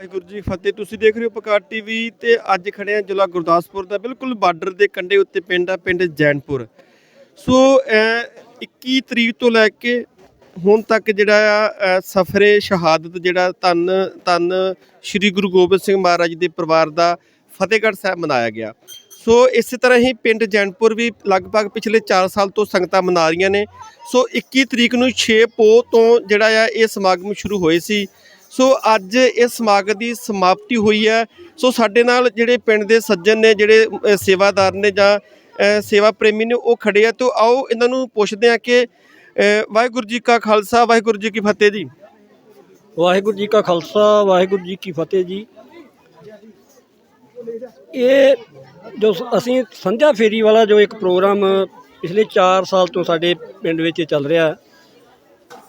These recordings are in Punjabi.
ਵਾਹਿਗੁਰੂ ਜੀ ਫਤਿਹ। ਤੁਸੀਂ ਦੇਖ ਰਹੇ ਹੋ ਪਕਾਰ ਟੀਵੀ ਤੇ ਅੱਜ ਖੜੇ ਆ ਜ਼ਿਲ੍ਹਾ ਗੁਰਦਾਸਪੁਰ ਦਾ ਬਿਲਕੁਲ ਬਾਰਡਰ ਦੇ ਕੰਢੇ ਉੱਤੇ ਪਿੰਡ ਆ ਪਿੰਡ ਜੈਨਪੁਰ। ਸੋ ਅਹ, 21 ਤਰੀਕ ਤੋਂ ਲੈ ਕੇ ਹੁਣ ਤੱਕ ਜਿਹੜਾ ਆ ਸਫਰੇ ਸ਼ਹਾਦਤ ਜਿਹੜਾ ਧੰਨ ਧੰਨ ਸ੍ਰੀ ਗੁਰੂ ਗੋਬਿੰਦ ਸਿੰਘ ਮਹਾਰਾਜ ਦੇ ਪਰਿਵਾਰ ਦਾ ਫਤਿਹਗੜ੍ਹ ਸਾਹਿਬ ਮਨਾਇਆ ਗਿਆ। ਸੋ ਇਸੇ ਤਰ੍ਹਾਂ ਹੀ ਪਿੰਡ ਜੈਨਪੁਰ ਵੀ ਲਗਭਗ ਪਿਛਲੇ 4 ਸਾਲ ਤੋਂ ਸੰਗਤਾਂ ਮਨਾ ਰਹੀਆਂ ਨੇ। ਸੋ 21 ਤਰੀਕ ਨੂੰ 6 ਪੋ ਤੋਂ ਜਿਹੜਾ ਆ ਇਹ ਸਮਾਗਮ ਸ਼ੁਰੂ ਹੋਏ ਸੀ। ਸੋ ਅੱਜ ਇਸ ਸਮਾਗਮ ਦੀ ਸਮਾਪਤੀ ਹੋਈ ਹੈ। ਸੋ ਸਾਡੇ ਨਾਲ ਜਿਹੜੇ ਪਿੰਡ ਦੇ ਸੱਜਣ ਨੇ ਜਿਹੜੇ ਅ, ਸੇਵਾਦਾਰ ਨੇ ਜਾਂ ਅ, ਸੇਵਾ ਪ੍ਰੇਮੀ ਨੇ ਉਹ ਖੜੇ ਆ। ਤੇ ਆਓ ਇਹਨਾਂ ਨੂੰ ਪੁੱਛਦੇ ਆ ਕਿ ਅ, ਵਾਹਿਗੁਰੂ ਜੀ ਕਾ ਖਾਲਸਾ ਵਾਹਿਗੁਰੂ ਜੀ ਕੀ ਫਤਿਹ ਜੀ। ਵਾਹਿਗੁਰੂ ਜੀ ਕਾ ਖਾਲਸਾ ਵਾਹਿਗੁਰੂ ਜੀ ਕੀ ਫਤਿਹ ਜੀ। ਇਹ ਜੋ ਸ- ਅਸੀਂ ਸੰਧਿਆ ਫੇਰੀ ਵਾਲਾ ਜੋ ਇੱਕ ਪ੍ਰੋਗਰਾਮ ਪਿਛਲੇ 4 ਸਾਲ ਤੋਂ ਸਾਡੇ ਪਿੰਡ ਵਿੱਚ ਚੱਲ ਰਿਹਾ ਹੈ।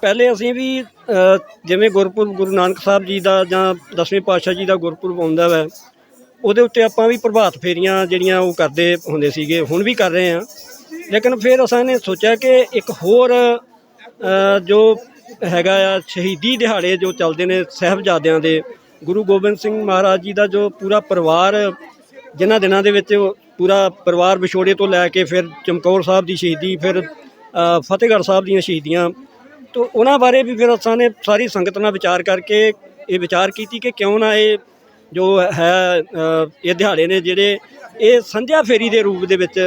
ਪਹਿਲੇ ਅਸੀਂ ਵੀ ਜਿਵੇਂ ਗੁਰਪੁਰਬ ਗੁਰੂ ਨਾਨਕ ਸਾਹਿਬ ਜੀ ਦਾ ਜਾਂ ਦਸਵੇਂ ਪਾਤਸ਼ਾਹ ਜੀ ਦਾ ਗੁਰਪੁਰਬ ਆਉਂਦਾ ਵੈ, ਉਹਦੇ ਉੱਤੇ ਆਪਾਂ ਵੀ ਪ੍ਰਭਾਤ ਫੇਰੀਆਂ ਜਿਹੜੀਆਂ ਉਹ ਕਰਦੇ ਹੁੰਦੇ ਸੀਗੇ, ਹੁਣ ਵੀ ਕਰ ਰਹੇ ਹਾਂ। ਲੇਕਿਨ ਫਿਰ ਅਸਾਂ ਨੇ ਸੋਚਿਆ ਕਿ ਇੱਕ ਹੋਰ ਜੋ ਹੈਗਾ ਆ, ਸ਼ਹੀਦੀ ਦਿਹਾੜੇ ਜੋ ਚੱਲਦੇ ਨੇ ਸਾਹਿਬਜ਼ਾਦਿਆਂ ਦੇ, ਗੁਰੂ ਗੋਬਿੰਦ ਸਿੰਘ ਮਹਾਰਾਜ ਜੀ ਦਾ ਜੋ ਪੂਰਾ ਪਰਿਵਾਰ, ਜਿਨ੍ਹਾਂ ਦਿਨਾਂ ਦੇ ਵਿੱਚ ਪੂਰਾ ਪਰਿਵਾਰ ਵਿਛੋੜੇ ਤੋਂ ਲੈ ਕੇ ਫਿਰ ਚਮਕੌਰ ਸਾਹਿਬ ਦੀ ਸ਼ਹੀਦੀ, ਫਿਰ ਫਤਿਹਗੜ੍ਹ ਸਾਹਿਬ ਦੀਆਂ ਸ਼ਹੀਦੀਆਂ ਤੋ ਉਹਨਾਂ ਬਾਰੇ ਵੀ ਫਿਰ ਅਸਾਂ ਨੇ ਸਾਰੀ ਸੰਗਤ ਨਾਲ ਵਿਚਾਰ ਕਰਕੇ ਇਹ ਵਿਚਾਰ ਕੀਤੀ ਕਿ ਕਿਉਂ ਨਾ ਇਹ ਜੋ ਹੈ ਅ, ਇਹ ਦਿਹਾੜੇ ਨੇ ਜਿਹੜੇ ਇਹ ਸੰਧਿਆ ਫੇਰੀ ਦੇ ਰੂਪ ਦੇ ਵਿੱਚ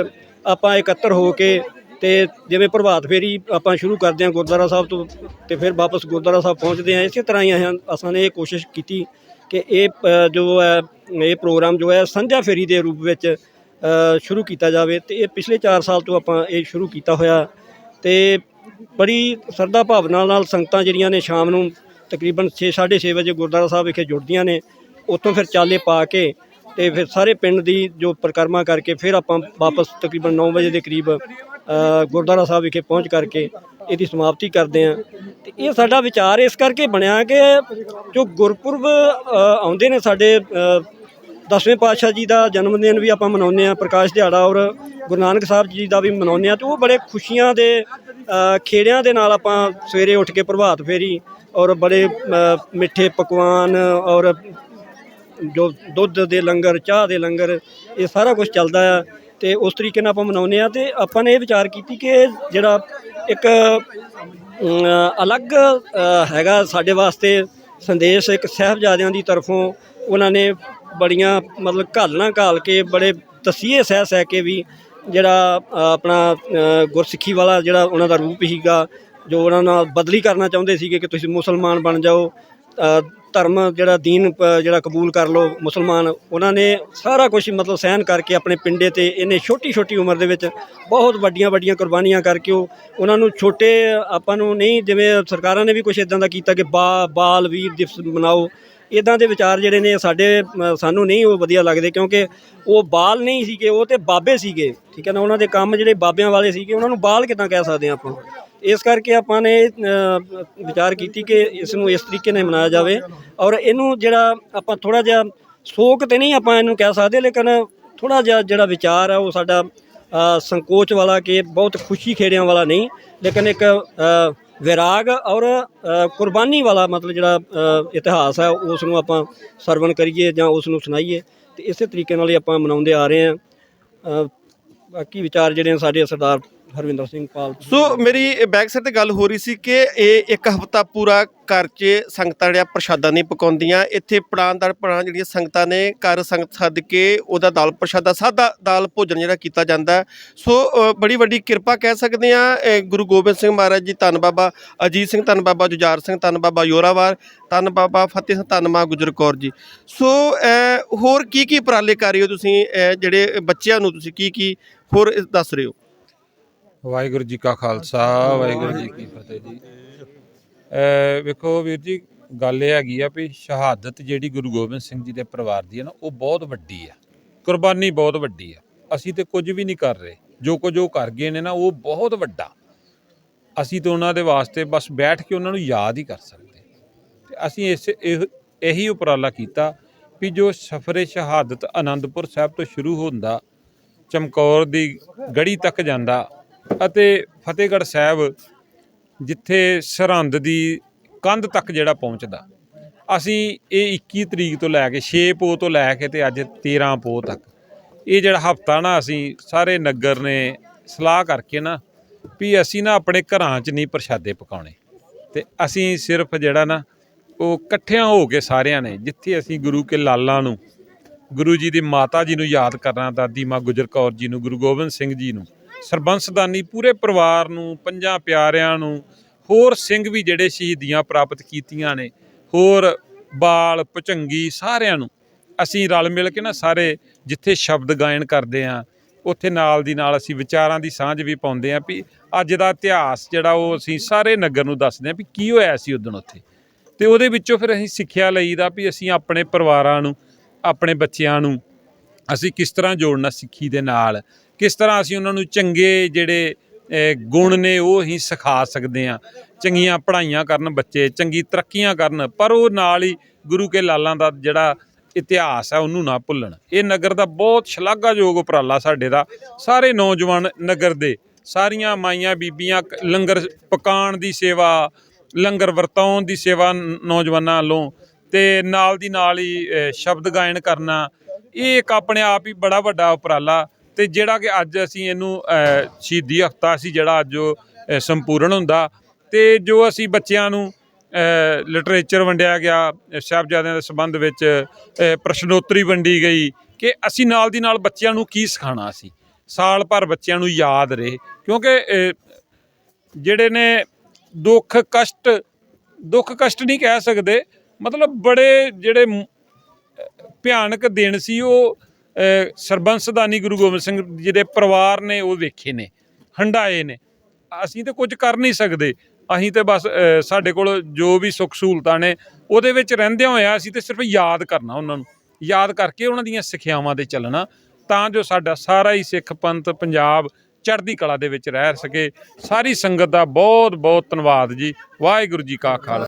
ਆਪਾਂ ਇਕੱਤਰ ਹੋ ਕੇ ਤੇ ਜਿਵੇਂ ਪ੍ਰਭਾਤ ਫੇਰੀ ਆਪਾਂ ਸ਼ੁਰੂ ਕਰਦੇ ਹਾਂ ਗੁਰਦੁਆਰਾ ਸਾਹਿਬ ਤੋਂ ਤੇ ਫਿਰ ਵਾਪਸ ਗੁਰਦੁਆਰਾ ਸਾਹਿਬ ਪਹੁੰਚਦੇ ਹਾਂ ਇਸੇ ਤਰ੍ਹਾਂ ਹੀ ਅਸੀਂ- ਅਸਾਂ ਨੇ ਇਹ ਕੋਸ਼ਿਸ਼ ਕੀਤੀ ਕਿ ਇਹ ਅ, ਜੋ ਹੈ ਇਹ ਪ੍ਰੋਗਰਾਮ ਜੋ ਹੈ ਸੰਧਿਆ ਫੇਰੀ ਦੇ ਰੂਪ ਵਿੱਚ ਅ, ਸ਼ੁਰੂ ਕੀਤਾ ਜਾਵੇ ਤੇ ਇਹ ਪਿਛਲੇ 4 ਸਾਲ ਤੋਂ ਆਪਾਂ ਇਹ ਸ਼ੁਰੂ ਕੀਤਾ ਹੋਇਆ ਤੇ ਬੜੀ ਸਰਦਾ ਭਾਵਨਾ ਨਾਲ ਸੰਗਤਾਂ ਜਿਹੜੀਆਂ ਨੇ ਸ਼ਾਮ ਨੂੰ ਤਕਰੀਬਨ 6:30 ਵਜੇ ਗੁਰਦੁਆਰਾ ਸਾਹਿਬ ਵਿਖੇ ਜੁੜਦੀਆਂ ਨੇ, ਉੱਥੋਂ ਫਿਰ ਚਾਲੇ ਪਾ ਕੇ ਤੇ ਫਿਰ ਸਾਰੇ ਪਿੰਡ ਦੀ ਜੋ ਪਰਿਕਰਮਾ ਕਰਕੇ ਫਿਰ ਆਪਾਂ ਵਾਪਸ ਤਕਰੀਬਨ 9 ਵਜੇ ਦੇ ਕਰੀਬ ਗੁਰਦੁਆਰਾ ਸਾਹਿਬ ਵਿਖੇ ਪਹੁੰਚ ਕਰਕੇ ਇਹਦੀ ਸਮਾਪਤੀ ਕਰਦੇ ਹਾਂ। ਤੇ ਇਹ ਸਾਡਾ ਵਿਚਾਰ ਇਸ ਕਰਕੇ ਬਣਿਆ ਕਿ ਜੋ ਗੁਰਪੁਰਬ ਆਉਂਦੇ ਨੇ ਸਾਡੇ ਦਸਵੇਂ ਪਾਤਸ਼ਾਹ ਜੀ ਦਾ ਜਨਮ ਦਿਨ ਵੀ ਆਪਾਂ ਮਨਾਉਂਦੇ ਆ ਪ੍ਰਕਾਸ਼ ਦਿਹਾੜਾ ਔਰ ਗੁਰੂ ਨਾਨਕ ਸਾਹਿਬ ਜੀ ਦਾ ਵੀ ਮਨਾਉਂਦੇ ਆ ਤੇ ਉਹ ਬੜੇ ਖੁਸ਼ੀਆਂ ਦੇ ਖੇੜਿਆਂ ਦੇ ਨਾਲ ਆਪਾਂ ਸਵੇਰੇ ਉੱਠ ਕੇ ਪ੍ਰਭਾਤ ਫੇਰੀ ਔਰ ਬੜੇ ਮਿੱਠੇ ਪਕਵਾਨ ਔਰ ਜੋ ਦੁੱਧ ਦੇ ਲੰਗਰ, ਚਾਹ ਦੇ ਲੰਗਰ, ਇਹ ਸਾਰਾ ਕੁਝ ਚੱਲਦਾ ਆ ਤੇ ਉਸ ਤਰੀਕੇ ਨਾਲ ਆਪਾਂ ਮਨਾਉਂਦੇ ਆ ਤੇ ਆਪਾਂ ਨੇ ਇਹ ਵਿਚਾਰ ਕੀਤੀ ਕਿ ਜਿਹੜਾ ਇੱਕ ਅਲੱਗ ਹੈਗਾ ਸਾਡੇ ਵਾਸਤੇ ਸੰਦੇਸ਼ ਇੱਕ ਸਾਹਿਬਜ਼ਾਦਿਆਂ ਦੀ ਤਰਫੋਂ ਉਹਨਾਂ ਨੇ ਬੜੀਆਂ ਮਤਲਬ ਘਾਲਣਾ ਘਾਲ ਕੇ ਬੜੇ ਤਸੀਹੇ ਸਹਿ ਸਹਿ ਕੇ ਵੀ ਜਿਹੜਾ ਆਪਣਾ ਗੁਰਸਿੱਖੀ ਵਾਲਾ ਜਿਹੜਾ ਉਹਨਾਂ ਦਾ ਰੂਪ ਸੀਗਾ, ਜੋ ਉਹਨਾਂ ਨਾਲ ਬਦਲੀ ਕਰਨਾ ਚਾਹੁੰਦੇ ਸੀਗੇ ਕਿ ਤੁਸੀਂ ਮੁਸਲਮਾਨ ਬਣ ਜਾਓ ਧਰਮ ਜਿਹੜਾ ਦੀਨ ਜਿਹੜਾ ਕਬੂਲ ਕਰ ਲਓ ਮੁਸਲਮਾਨ, ਉਹਨਾਂ ਨੇ ਸਾਰਾ ਕੁਝ ਮਤਲਬ ਸਹਿਨ ਕਰਕੇ ਆਪਣੇ ਪਿੰਡੇ ਤੇ ਇਹਨੇ ਛੋਟੀ ਛੋਟੀ ਉਮਰ ਦੇ ਵਿੱਚ ਬਹੁਤ ਵੱਡੀਆਂ ਵੱਡੀਆਂ ਕੁਰਬਾਨੀਆਂ ਕਰਕੇ ਉਹ, ਉਹਨਾਂ ਨੂੰ ਛੋਟੇ ਆਪਾਂ ਨੂੰ ਨਹੀਂ, ਜਿਵੇਂ ਸਰਕਾਰਾਂ ਨੇ ਵੀ ਕੁਝ ਇਦਾਂ ਦਾ ਕੀਤਾ ਕਿ ਬਾ, ਬਾਲ ਵੀਰ ਦਿਵਸ ਮਨਾਓ ਇਦਾਂ ਦੇ ਵਿਚਾਰ ਜਿਹੜੇ ਨੇ ਸਾਡੇ ਸਾਨੂੰ ਨਹੀਂ ਉਹ ਵਧੀਆ ਲੱਗਦੇ ਕਿਉਂਕਿ ਉਹ ਬਾਲ ਨਹੀਂ ਸੀਗੇ, ਉਹ ਤੇ ਬਾਬੇ ਸੀਗੇ, ਠੀਕ ਹੈ ਨਾ? ਉਹਨਾਂ ਦੇ ਕੰਮ ਜਿਹੜੇ ਬਾਬਿਆਂ ਵਾਲੇ ਸੀਗੇ, ਉਹਨਾਂ ਨੂੰ ਬਾਲ ਕਿਦਾਂ ਕਹਿ ਸਕਦੇ ਹਾਂ ਆਪਾਂ? ਇਸ ਕਰਕੇ ਆਪਾਂ ਨੇ ਵਿਚਾਰ ਕੀਤੀ ਕਿ ਇਸ ਨੂੰ ਇਸ ਤਰੀਕੇ ਨਾਲ ਮਨਾਇਆ ਜਾਵੇ ਔਰ ਇਹਨੂੰ ਜਿਹੜਾ ਆਪਾਂ ਥੋੜਾ ਜਿਹਾ ਸੋਕ ਤੇ ਨਹੀਂ ਆਪਾਂ ਇਹਨੂੰ ਕਹਿ ਸਕਦੇ, ਲੇਕਿਨ ਥੋੜਾ ਜਿਹਾ ਜਿਹੜਾ ਵਿਚਾਰ ਆ, ਉਹ ਸਾਡਾ ਸੰਕੋਚ ਵਾਲਾ ਕਿ ਬਹੁਤ ਖੁਸ਼ੀ ਖੇੜਿਆਂ ਵਾਲਾ ਨਹੀਂ, ਲੇਕਿਨ ਇੱਕ ਵਿਰਾਗ ਔਰ ਕੁਰਬਾਨੀ ਵਾਲਾ ਮਤਲਬ ਜਿਹੜਾ ਇਤਿਹਾਸ ਹੈ ਉਸ ਨੂੰ ਆਪਾਂ ਸਰਵਣ ਕਰੀਏ ਜਾਂ ਉਸ ਨੂੰ ਸੁਣਾਈਏ। ਤੇ ਇਸੇ ਤਰੀਕੇ ਨਾਲ ਹੀ ਆਪਾਂ ਮਨਾਉਂਦੇ ਆ ਰਹੇ ਹਾਂ। ਬਾਕੀ ਵਿਚਾਰ ਜਿਹੜੇ ਨੇ ਸਾਡੇ ਸਰਦਾਰ ਹਰਵਿੰਦਰ ਸਿੰਘ ਪਾਲ ਸੋ ਮੇਰੀ ਬੈਕ ਸਾਈਡ ਤੇ ਗੱਲ ਹੋ ਰਹੀ ਸੀ ਕਿ ਇਹ ਇੱਕ ਹਫਤਾ ਪੂਰਾ ਘਰ 'ਚ ਸੰਗਤਾਂ ਜਿਹੜੀਆਂ ਪ੍ਰਸ਼ਾਦਾ ਨਹੀਂ ਪਕਾਉਂਦੀਆਂ, ਇੱਥੇ ਪ੍ਰਾਣਦਾਰ ਪ੍ਰਾਣ ਜਿਹੜੀਆਂ ਸੰਗਤਾਂ ਨੇ ਘਰ ਸੰਗਤ ਸੱਦ ਕੇ ਉਹਦਾ ਦਾਲ ਪ੍ਰਸ਼ਾਦਾ, ਸਾਦਾ ਦਾਲ ਭੋਜਨ ਜਿਹੜਾ ਕੀਤਾ ਜਾਂਦਾ ਸੋ ਬੜੀ ਵੱਡੀ ਕਿਰਪਾ ਕਹਿ ਸਕਦੇ ਆ ਗੁਰੂ ਗੋਬਿੰਦ ਸਿੰਘ ਮਹਾਰਾਜ ਜੀ, ਧੰਨ ਬਾਬਾ ਅਜੀਤ ਸਿੰਘ, ਧੰਨ ਬਾਬਾ ਜੁਝਾਰ ਸਿੰਘ, ਧੰਨ ਬਾਬਾ ਯੋਰਾਵਾਰ, ਧੰਨ ਬਾਬਾ ਫਤਿਹ ਸਿੰਘ ਧੰਨ ਮਾਂ ਗੁਜਰ ਕੌਰ ਜੀ। ਸੋ ਹੋਰ ਕੀ ਕੀ ਉਪਰਾਲੇ ਕਰ ਰਹੇ ਹੋ ਤੁਸੀਂ? ਜਿਹੜੇ ਬੱਚਿਆਂ ਨੂੰ ਤੁਸੀਂ ਕੀ ਕੀ ਹੋਰ ਦੱਸ ਰਹੇ ਹੋ? ਵਾਹਿਗੁਰੂ ਜੀ ਕਾ ਖਾਲਸਾ, ਵਾਹਿਗੁਰੂ ਜੀ ਕੀ ਫਤਿਹ ਜੀ। ਵੇਖੋ ਵੀਰ ਜੀ, ਗੱਲ ਇਹ ਹੈਗੀ ਆ ਵੀ ਸ਼ਹਾਦਤ ਜਿਹੜੀ ਗੁਰੂ ਗੋਬਿੰਦ ਸਿੰਘ ਜੀ ਦੇ ਪਰਿਵਾਰ ਦੀ ਹੈ ਨਾ, ਉਹ ਬਹੁਤ ਵੱਡੀ ਆ। ਕੁਰਬਾਨੀ ਬਹੁਤ ਵੱਡੀ ਆ। ਅਸੀਂ ਤੇ ਕੁਝ ਵੀ ਨਹੀਂ ਕਰ ਰਹੇ। ਜੋ ਕੁਝ ਉਹ ਕਰ ਗਏ ਨੇ ਨਾ, ਉਹ ਬਹੁਤ ਵੱਡਾ। ਅਸੀਂ ਤਾਂ ਉਹਨਾਂ ਦੇ ਵਾਸਤੇ ਬਸ ਬੈਠ ਕੇ ਉਹਨਾਂ ਨੂੰ ਯਾਦ ਹੀ ਕਰ ਸਕਦੇ। ਤੇ ਅਸੀਂ ਇਸ, ਇਹ- ਇਹੀ ਉਪਰਾਲਾ ਕੀਤਾ ਵੀ ਜੋ ਸਫਰੇ ਸ਼ਹਾਦਤ ਆਨੰਦਪੁਰ ਸਾਹਿਬ ਤੋਂ ਸ਼ੁਰੂ ਹੁੰਦਾ, ਚਮਕੌਰ ਦੀ ਗੜੀ ਤੱਕ ਜਾਂਦਾ ਅਤੇ ਫਤਿਹਗੜ੍ਹ ਸਾਹਿਬ ਜਿੱਥੇ ਸਰਹੰਦ ਦੀ ਕੰਧ ਤੱਕ ਜਿਹੜਾ ਪਹੁੰਚਦਾ। ਅਸੀਂ ਇਹ 21 ਤਰੀਕ ਤੋਂ ਲੈ ਕੇ 6 ਪੋ ਤੋਂ ਲੈ ਕੇ ਤੇ ਅੱਜ 13 ਪੋ ਤੱਕ। ਇਹ ਜਿਹੜਾ ਹਫਤਾ ਨਾ ਅਸੀਂ ਸਾਰੇ ਨਗਰ ਨੇ ਸਲਾਹ ਕਰਕੇ ਨਾ ਵੀ ਅਸੀਂ ਨਾ ਆਪਣੇ ਘਰਾਂ 'ਚ ਨਹੀਂ ਪ੍ਰਸ਼ਾਦੇ ਪਕਾਉਣੇ। ਤੇ ਅਸੀਂ ਸਿਰਫ ਜਿਹੜਾ ਨਾ ਉਹ ਇਕੱਠਿਆਂ ਹੋ ਕੇ ਸਾਰਿਆਂ ਨੇ ਜਿੱਥੇ ਅਸੀਂ ਗੁਰੂ ਕੇ ਲਾਲਾਂ ਨੂੰ, ਗੁਰੂ ਜੀ ਦੀ ਮਾਤਾ ਜੀ ਨੂੰ ਯਾਦ ਕਰਨਾ, ਦਾਦੀ ਮਾਂ ਗੁਜਰ ਕੌਰ ਜੀ ਨੂੰ, ਗੁਰੂ ਗੋਬਿੰਦ ਸਿੰਘ ਜੀ ਨੂੰ ਸਰਬੰਸਦਾਨੀ ਪੂਰੇ ਪਰਿਵਾਰ ਨੂੰ, ਪੰਜਾਂ ਪਿਆਰਿਆਂ ਨੂੰ, ਹੋਰ ਸਿੰਘ ਵੀ ਜਿਹੜੇ ਸ਼ਹੀਦੀਆਂ ਪ੍ਰਾਪਤ ਕੀਤੀਆਂ ਨੇ, ਹੋਰ ਬਾਲ ਭੁਚੰਗੀ ਸਾਰਿਆਂ ਨੂੰ, ਅਸੀਂ ਰਲ ਮਿਲ ਕੇ ਨਾ ਸਾਰੇ ਜਿੱਥੇ ਸ਼ਬਦ ਗਾਇਨ ਕਰਦੇ ਆ ਉੱਥੇ ਨਾਲ ਦੀ ਨਾਲ ਅਸੀਂ ਵਿਚਾਰਾਂ ਦੀ ਸਾਂਝ ਵੀ ਪਾਉਂਦੇ ਆ ਵੀ ਅੱਜ ਦਾ ਇਤਿਹਾਸ ਜਿਹੜਾ ਉਹ ਅਸੀਂ ਸਾਰੇ ਨਗਰ ਨੂੰ ਦੱਸਦੇ ਆ ਵੀ ਕੀ ਹੋਇਆ ਸੀ ਉਦੋਂ ਉੱਥੇ। ਤੇ ਉਹਦੇ ਵਿੱਚੋਂ ਫਿਰ ਅਸੀਂ ਸਿੱਖਿਆ ਲਈਦਾ ਵੀ ਅਸੀਂ ਆਪਣੇ ਪਰਿਵਾਰਾਂ ਨੂੰ, ਆਪਣੇ ਬੱਚਿਆਂ ਨੂੰ ਅਸੀਂ ਕਿਸ ਤਰ੍ਹਾਂ ਜੋੜਨਾ ਸਿੱਖੀ ਦੇ ਨਾਲ ਕਿਸ ਤਰ੍ਹਾਂ ਅਸੀਂ ਉਹਨਾਂ ਨੂੰ ਚੰਗੇ ਜਿਹੜੇ ਗੁਣ ਨੇ ਉਹ ਹੀ ਸਿਖਾ ਸਕਦੇ ਆ ਚੰਗੀਆਂ ਪੜ੍ਹਾਈਆਂ ਕਰਨ ਬੱਚੇ, ਚੰਗੀ ਤਰੱਕੀਆਂ ਕਰਨ, ਪਰ ਉਹ ਨਾਲ ਹੀ ਗੁਰੂ ਕੇ ਲਾਲਾਂ ਦਾ ਜਿਹੜਾ ਇਤਿਹਾਸ ਹੈ ਉਹਨੂੰ ਨਾ ਭੁੱਲਣ। ਇਹ ਨਗਰ ਦਾ ਬਹੁਤ ਸ਼ਲਾਘਾਯੋਗ ਉਪਰਾਲਾ ਸਾਡੇ ਦਾ। ਸਾਰੇ ਨੌਜਵਾਨ ਨਗਰ ਦੇ, ਸਾਰੀਆਂ ਮਾਈਆਂ ਬੀਬੀਆਂ ਲੰਗਰ ਪਕਾਉਣ ਦੀ ਸੇਵਾ, ਲੰਗਰ ਵਰਤਾਉਣ ਦੀ ਸੇਵਾ ਨੌਜਵਾਨਾਂ ਵੱਲੋਂ ਤੇ ਨਾਲ ਦੀ ਨਾਲ ਹੀ ਸ਼ਬਦ ਗਾਇਨ ਕਰਨਾ, ਇਹ ਇੱਕ ਆਪਣੇ ਆਪ ਹੀ ਬੜਾ ਵੱਡਾ ਉਪਰਾਲਾ ਤੇ ਜਿਹੜਾ ਕਿ ਅੱਜ ਅਸੀਂ ਇਹਨੂੰ ਸ਼ਹੀਦੀ ਹਫਤਾ ਸੀ ਜਿਹੜਾ ਅੱਜ ਉਹ ਸੰਪੂਰਨ ਹੁੰਦਾ ਤੇ ਜੋ ਅਸੀਂ ਬੱਚਿਆਂ ਨੂੰ ਲਿਟਰੇਚਰ ਵੰਡਿਆ ਗਿਆ, ਸਾਹਿਬਜ਼ਾਦਿਆਂ ਦੇ ਸੰਬੰਧ ਵਿੱਚ ਪ੍ਰਸ਼ਨੋਤਰੀ ਵੰਡੀ ਗਈ ਕਿ ਅਸੀਂ ਨਾਲ ਦੀ ਨਾਲ ਬੱਚਿਆਂ ਨੂੰ ਕੀ ਸਿਖਾਉਣਾ ਸੀ। ਸਾਲ ਭਰ ਬੱਚਿਆਂ ਨੂੰ ਯਾਦ ਰਹੇ ਕਿਉਂਕਿ ਜਿਹੜੇ ਨੇ ਦੁੱਖ ਕਸ਼ਟ ਦੁੱਖ ਕਸ਼ਟ ਨਹੀਂ ਕਹਿ ਸਕਦੇ, ਮਤਲਬ ਬੜੇ ਜਿਹੜੇ ਭਿਆਨਕ ਦਿਨ ਸੀ ਉਹ ਅ, ਸਰਬੰਸਦਾਨੀ ਗੁਰੂ ਗੋਬਿੰਦ ਸਿੰਘ ਜੀ ਦੇ ਪਰਿਵਾਰ ਨੇ ਉਹ ਵੇਖੇ ਨੇ ਹੰਡਾਏ ਨੇ। ਅਸੀਂ ਤੇ ਕੁਝ ਕਰ ਨਹੀਂ ਸਕਦੇ। ਅਸੀਂ ਤੇ ਬਸ ਸਾਡੇ ਕੋਲ ਜੋ ਵੀ ਸੁੱਖ ਸਹੂਲਤਾਂ ਨੇ ਉਹਦੇ ਵਿੱਚ ਰਹਿੰਦਿਆਂ ਹੋਇਆ ਅਸੀਂ ਤੇ ਸਿਰਫ ਯਾਦ ਕਰਨਾ ਉਹਨਾਂ ਨੂੰ। ਯਾਦ ਕਰਕੇ ਉਹਨਾਂ ਦੀਆਂ ਸਿੱਖਿਆਵਾਂ ਤੇ ਚੱਲਣਾ ਤਾਂ ਜੋ ਸਾਡਾ ਸਾਰਾ ਹੀ ਸਿੱਖ ਪੰਥ ਪੰਜਾਬ ਚੜ੍ਹਦੀ ਕਲਾ ਦੇ ਵਿੱਚ ਰਹਿ ਸਕੇ। ਸਾਰੀ ਸੰਗਤ ਦਾ ਬਹੁਤ ਬਹੁਤ ਧੰਨਵਾਦ ਜੀ। ਵਾਹਿਗੁਰੂ ਜੀ ਕਾ ਖਾਲਸਾ।